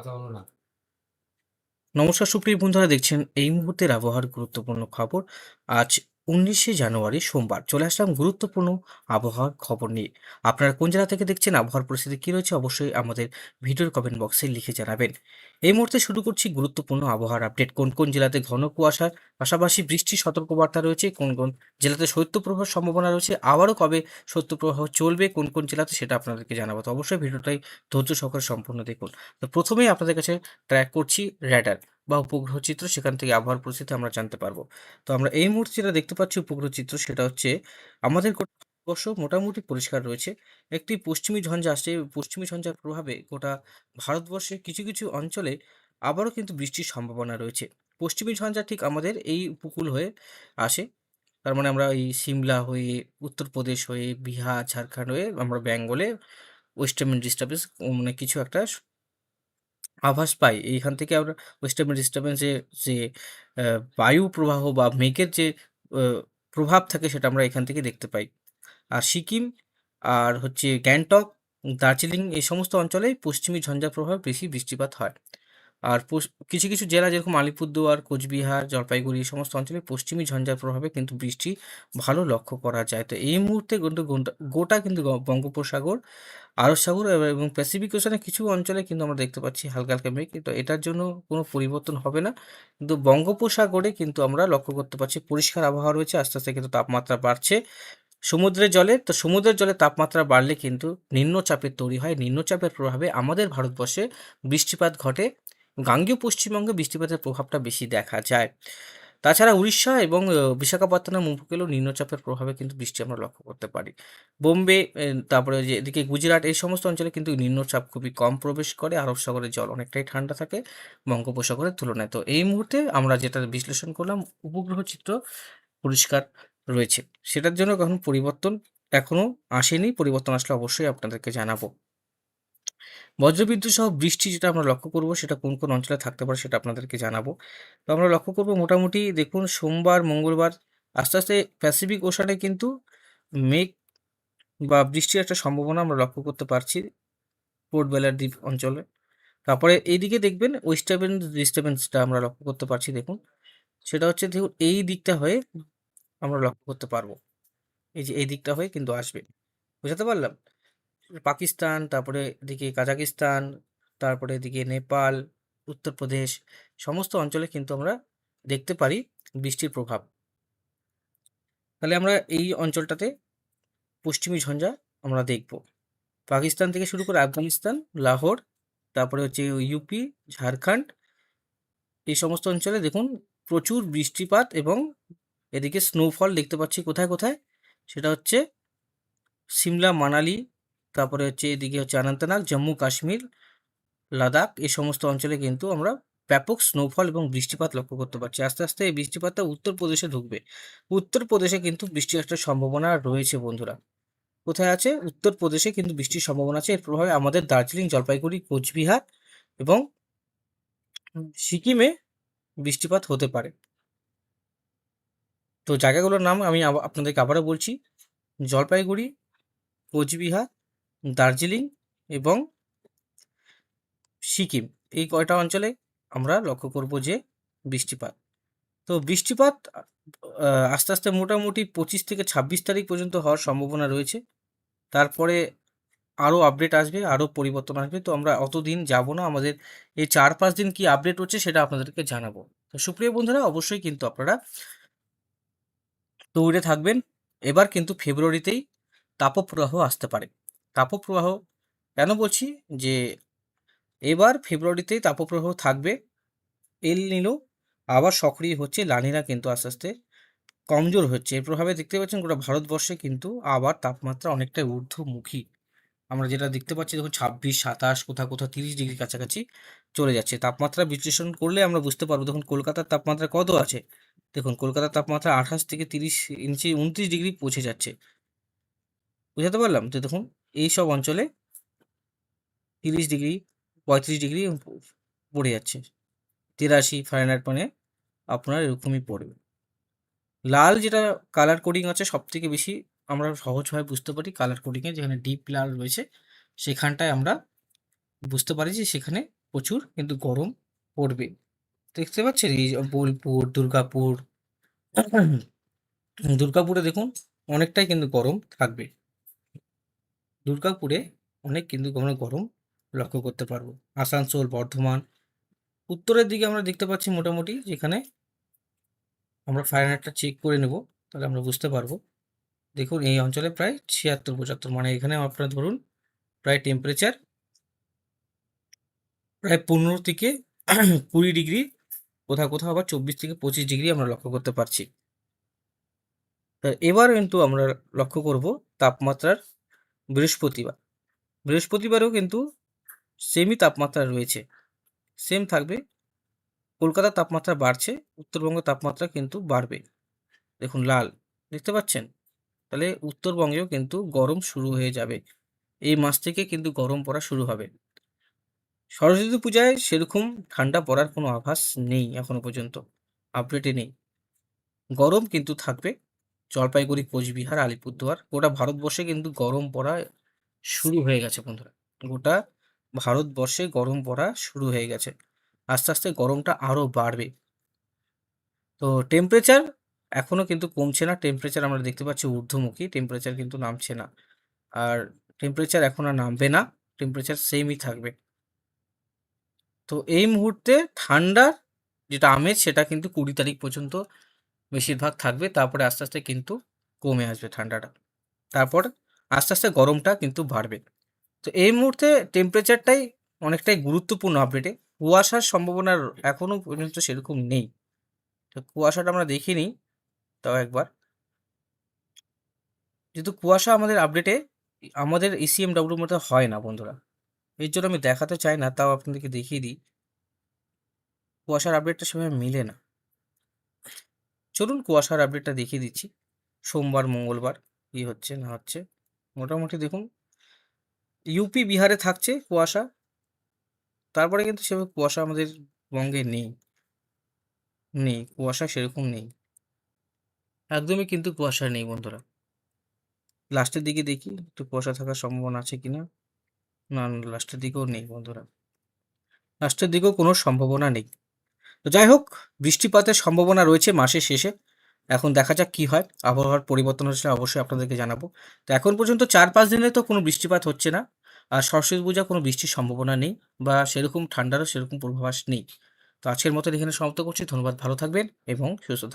কথা হলো না। নমস্কার সুপ্রিয় বন্ধুরা দেখছেন এই মুহূর্তের আবহাওয়ার গুরুত্বপূর্ণ খবর। আজ উনিশে জানুয়ারি সোমবার চলে আসলাম গুরুত্বপূর্ণ আবহাওয়ার খবর নিয়ে। আপনারা কোন জেলা থেকে দেখছেন, আবহাওয়ার পরিস্থিতি কী রয়েছে অবশ্যই আমাদের ভিডিওর কমেন্ট বক্সে লিখে জানাবেন। এই মুহূর্তে শুরু করছি গুরুত্বপূর্ণ আবহাওয়ার আপডেট কোন কোন জেলাতে ঘন কুয়াশার পাশাপাশি বৃষ্টির সতর্কবার্তা রয়েছে, কোন কোন জেলাতে শৈত্যপ্রবাহের সম্ভাবনা রয়েছে, আবারও কবে শৈত্যপ্রবাহ চলবে, কোন কোন জেলাতে সেটা আপনাদেরকে জানাব। তো অবশ্যই ভিডিওটাই ধৈর্য সহকারে সম্পূর্ণ দেখুন। তো প্রথমেই আপনাদের কাছে ট্র্যাক করছি র্যাডার বা উপগ্রহ চিত্র সেখান থেকে আবহাওয়ার পরিস্থিতি আমরা জানতে পারব। তো আমরা এই মুহূর্তে যেটা দেখতে পাচ্ছি উপগ্রহ চিত্র সেটা হচ্ছে আমাদের ভারতবর্ষ মোটামুটি পরিষ্কার রয়েছে। একটি পশ্চিমী ঝঞ্ঝা আসছে। পশ্চিমী ঝঞ্ঝার প্রভাবে গোটা ভারতবর্ষে কিছু কিছু অঞ্চলে আবারও কিন্তু বৃষ্টির সম্ভাবনা রয়েছে। পশ্চিমী ঝঞ্ঝা ঠিক আমাদের এই উপকূল হয়ে আসে। তার মানে আমরা এই সিমলা হয়ে, উত্তরপ্রদেশ হয়ে, বিহার, ঝাড়খণ্ড হয়ে, আমরা বেঙ্গলে ওয়েস্টার্ন ডিস্টার্বেন্স মানে কিছু একটা আভাস পাই এইখান থেকে আমরা ওয়েস্টার্ন ডিস্টার্বেন্সে যে বায়ু প্রবাহ বা মেঘের যে প্রভাব থাকে সেটা আমরা এখান থেকে দেখতে পাই। আর সিকিম আর হচ্ছে গ্যাংটক, দার্জিলিং এই সমস্ত অঞ্চলে পশ্চিমী ঝঞ্ঝার প্রভাবে বেশি বৃষ্টিপাত হয়। আর কিছু কিছু জেলা যেরকম আলিপুরদুয়ার, কোচবিহার, জলপাইগুড়ি সমস্ত অঞ্চলে পশ্চিমী ঝঞ্ঝার প্রভাবে কিন্তু বৃষ্টি ভালো লক্ষ্য করা যায়। তো এই মুহূর্তে কিন্তু গোটা কিন্তু বঙ্গোপসাগর আরব সাগর এবং প্যাসিফিক ওশানে কিছু অঞ্চলে কিন্তু আমরা দেখতে পাচ্ছি হালকা হালকা মেঘ। তো এটার জন্য কোনো পরিবর্তন হবে না। কিন্তু বঙ্গোপসাগরে কিন্তু আমরা লক্ষ্য করতে পারছি পরিষ্কার আবহাওয়া রয়েছে, আস্তে আস্তে কিন্তু তাপমাত্রা বাড়ছে। সমুদ্রের জলে, তো সমুদ্রের জলে তাপমাত্রা বাড়লে কিন্তু নিম্নচাপের তৈরি হয়। নিম্নচাপের প্রভাবে আমাদের ভারতবর্ষে বৃষ্টিপাত ঘটে। গাঙ্গেয় পশ্চিমবঙ্গে বৃষ্টিপাতের প্রভাবটা বেশি দেখা যায়। তাছাড়া উড়িষ্যা এবং বিশাখাপত্তনম উপকূলেও নিম্নচাপের প্রভাবে কিন্তু বৃষ্টি আমরা লক্ষ্য করতে পারি। বোম্বে তারপরে যে এদিকে গুজরাট, এই সমস্ত অঞ্চলে কিন্তু নিম্নচাপ খুবই কম প্রবেশ করে। আরব সাগরের জল অনেকটাই ঠান্ডা থাকে বঙ্গোপসাগরের তুলনায়। তো এই মুহূর্তে আমরা যেটা বিশ্লেষণ করলাম, উপগ্রহ চিত্র পরিষ্কার রয়েছে। সেটার জন্য কখন পরিবর্তন এখনও আসেনি। পরিবর্তন আসলে অবশ্যই আপনাদেরকে জানাব। বজ্রবিদ্যুৎ সহ বৃষ্টি যেটা আমরা লক্ষ্য করব, সেটা কোন কোন অঞ্চলে থাকতে পারে সেটা আপনাদেরকে জানাব। তো আমরা লক্ষ্য করব মোটামুটি দেখুন সোমবার, মঙ্গলবার আস্তে আস্তে প্যাসিফিক ওশানে কিন্তু মেঘ বা বৃষ্টির একটা সম্ভাবনা আমরা লক্ষ্য করতে পারছি পোর্ট বেলার দ্বীপ অঞ্চলে। তারপরে এইদিকে দেখবেন ওয়েস্টার্ন ডিস্টার্বেন্সটা আমরা লক্ষ্য করতে পারছি দেখুন। সেটা হচ্ছে দেখুন এই দিকটা হয়ে আমরা লক্ষ্য করতে পারব। এই যে এই দিকটা হয়ে কিন্তু আসবে। বুঝাতে পারলাম? পাকিস্তান, তারপরে এদিকে কাজাকিস্তান, তারপরে এদিকে নেপাল, উত্তরপ্রদেশ, সমস্ত অঞ্চলে কিন্তু আমরা দেখতে পারি বৃষ্টির প্রভাব। তাহলে আমরা এই অঞ্চলটাতে পশ্চিমী ঝঞ্ঝা আমরা দেখব। পাকিস্তান থেকে শুরু করে আফগানিস্তান, লাহোর, তারপরে হচ্ছে ইউপি, ঝাড়খণ্ড, এই সমস্ত অঞ্চলে দেখুন প্রচুর বৃষ্টিপাত এবং এদিকে স্নোফল দেখতে পাচ্ছি কোথায় কোথায়? সেটা হচ্ছে সিমলা, মানালি তারপরে হচ্ছে এদিকে হচ্ছে অনন্তনাগ, জম্মু, কাশ্মীর, লাদাখ, এই সমস্ত অঞ্চলে কিন্তু আমরা ব্যাপক স্নোফল এবং বৃষ্টিপাত লক্ষ্য করতে পারছি। আস্তে আস্তে এই বৃষ্টিপাতটা উত্তরপ্রদেশে ঢুকবে। উত্তরপ্রদেশে কিন্তু বৃষ্টির একটা সম্ভাবনা রয়েছে বন্ধুরা। কোথায় আছে? উত্তরপ্রদেশে কিন্তু বৃষ্টির সম্ভাবনা আছে। এর প্রভাবে আমাদের দার্জিলিং, জলপাইগুড়ি, কোচবিহার এবং সিকিমে বৃষ্টিপাত হতে পারে। তো জায়গাগুলোর নাম আমি আপনাদেরকে আবারও বলছি। জলপাইগুড়ি, কোচবিহার দার্জিলিং এবং সিকিম, এই কয়টা অঞ্চলে আমরা লক্ষ্য করব যে বৃষ্টিপাত। তো বৃষ্টিপাত আস্তে আস্তে মোটামুটি পঁচিশ থেকে ছাব্বিশ তারিখ পর্যন্ত হওয়ার সম্ভাবনা রয়েছে। তারপরে আরও আপডেট আসবে, আরও পরিবর্তন আসবে। তো আমরা অতদিন যাব না, আমাদের এই চার পাঁচ দিন কি আপডেট হচ্ছে সেটা আপনাদেরকে জানাব। তো সুপ্রিয় বন্ধুরা, অবশ্যই কিন্তু আপনারা দৌড়ে থাকবেন। এবার কিন্তু ফেব্রুয়ারিতেই তাপপ্রবাহ আসতে পারে। তাপপ্রবাহ, কেন বলছি যে এবার ফেব্রুয়ারিতেই তাপপ্রবাহ থাকবে। এল নিনো আবার সক্রিয় হচ্ছে লানিনা কিন্তু আস্তে আস্তে কমজোর হচ্ছে। এর প্রভাবে দেখতে পাচ্ছেন গোটা ভারতবর্ষে কিন্তু আবার তাপমাত্রা অনেকটা ঊর্ধ্বমুখী। আমরা যেটা দেখতে পাচ্ছি, দেখুন ছাব্বিশ, সাতাশ, কোথাও কোথাও তিরিশ ডিগ্রি কাছাকাছি চলে যাচ্ছে। তাপমাত্রা বিশ্লেষণ করলে আমরা বুঝতে পারব, দেখুন কলকাতার তাপমাত্রা কত আছে? দেখুন কলকাতার তাপমাত্রা আঠাশ থেকে তিরিশ ইঞ্চি, উনত্রিশ ডিগ্রি পৌঁছে যাচ্ছে। বুঝাতে পারলাম? তো দেখুন এই সব অঞ্চলে তিরিশ ডিগ্রি, পঁয়ত্রিশ ডিগ্রি পড়ে যাচ্ছে। তিরাশি ফারেনহাইট মানে আপনার এরকমই পড়বে। লাল যেটা কালার কোডিং আছে সব থেকে বেশি আমরা সহজভাবে বুঝতে পারি কালার কোডিংয়ে যেখানে ডিপ লাল রয়েছে, সেখানটায় আমরা বুঝতে পারি যে সেখানে প্রচুর কিন্তু গরম পড়বে। দেখতে পাচ্ছেন এই বোলপুর, দুর্গাপুর, দুর্গাপুরে দেখুন অনেকটাই কিন্তু গরম থাকবে। দুর্গাপুরে অনেক কিন্তু আমরা গরম লক্ষ্য করতে পারব। আসানসোল, বর্ধমান। উত্তরের দিকে আমরা দেখতে পাচ্ছি মোটামুটি যেখানে আমরা ফারেনহাইটটা চেক করে নেব, তাহলে আমরা বুঝতে পারব। দেখুন, এই অঞ্চলে প্রায় ছিয়াত্তর, পঁচাত্তর মানে এখানে আপনারা ধরুন প্রায় টেম্পারেচার প্রায় পনেরো থেকে কুড়ি ডিগ্রি, কোথাও কোথাও আবার চব্বিশ থেকে পঁচিশ ডিগ্রি আমরা লক্ষ্য করতে পারছি। এবার কিন্তু আমরা লক্ষ্য করব তাপমাত্রার বৃহস্পতিবার। বৃহস্পতিবারেও কিন্তু সেমই তাপমাত্রা রয়েছে। সেম থাকবে। কলকাতার তাপমাত্রা বাড়ছে, উত্তরবঙ্গের তাপমাত্রা কিন্তু বাড়বে। দেখুন, লাল, দেখতে পাচ্ছেন? তাহলে উত্তরবঙ্গেও কিন্তু গরম শুরু হয়ে যাবে। এই মাস থেকে কিন্তু গরম পড়া শুরু হবে। সরস্বতী পূজায় সেরকম ঠান্ডা পড়ার কোনো আভাস নেই এখনও পর্যন্ত। আপডেটে নেই। গরম কিন্তু থাকবে। জলপাইগুড়ি, কোচবিহার আলিপুরদুয়ার। গোটা ভারতবর্ষে কিন্তু গরম পড়া শুরু হয়ে গেছে বন্ধুরা। গোটা ভারতবর্ষে গরম পড়া শুরু হয়ে গেছে। আস্তে আস্তে গরমটা আরও বাড়বে। তো টেম্পারেচার এখনও কিন্তু কমছে না। টেম্পারেচার আমরা দেখতে পাচ্ছি ঊর্ধ্বমুখী। টেম্পারেচার কিন্তু নামছে না। আর টেম্পারেচার এখন আর নামবে না। টেম্পারেচার সেমই থাকবে। তো এই মুহূর্তে ঠান্ডার যেটা আমেজ, সেটা কিন্তু কুড়ি তারিখ পর্যন্ত বেশিরভাগ থাকবে, তারপরে আস্তে আস্তে কিন্তু কমে আসবে ঠান্ডাটা। তারপর আস্তে আস্তে গরমটা কিন্তু বাড়বে। তো এই মুহূর্তে টেম্পারেচারটাই অনেকটাই গুরুত্বপূর্ণ আপডেটে কুয়াশার সম্ভাবনা এখনও পর্যন্ত সেরকম নেই। তো কুয়াশাটা আমরা দেখিনি, তাও একবার। যেহেতু কুয়াশা আমাদের আপডেটে আমাদের E ইসিএমডাব্লিউর মধ্যে হয় না বন্ধুরা। এর জন্য আমি দেখাতে চাই না, তাও আপনাদেরকে দেখিয়ে দিই। কুয়াশার আপডেটটা সেভাবে মিলে না। চলুন কুয়াশার আপডেটটা দেখিয়ে দিচ্ছি। সোমবার, মঙ্গলবার কী হচ্ছে, না হচ্ছে, মোটামুটি দেখুন। ইউপি বিহারে থাকছে কুয়াশা। তারপরে কিন্তু সেভাবে কুয়াশা আমাদের বঙ্গে নেই। নেই, কুয়াশা সেরকম নেই। একদমই কিন্তু কুয়াশা নেই, বন্ধুরা। লাস্টের দিকে দেখি, একটু কুয়াশা থাকার সম্ভাবনা আছে কিনা? না না, লাস্টের দিকেও নেই, বন্ধুরা। লাস্টের দিকেও কোনো সম্ভাবনা নেই। তো যাই হোক, বৃষ্টিপাতের সম্ভাবনা রয়েছে মাসের শেষে। এখন দেখা যাক কি হয়। আবহাওয়ার পরিবর্তন হচ্ছে অবশ্যই আপনাদেরকে জানাব। তো এখন পর্যন্ত চার পাঁচ দিনে তো কোনো বৃষ্টিপাত হচ্ছে না। আর সরস্বতী পূজা কোনো বৃষ্টির সম্ভাবনা নেই বা সেরকম ঠান্ডারও সেরকম পূর্বাভাস নেই। তো আজকের মতো এখানে সমাপ্ত করছি। ধন্যবাদ। ভালো থাকবেন এবং সুস্থ থাকবেন।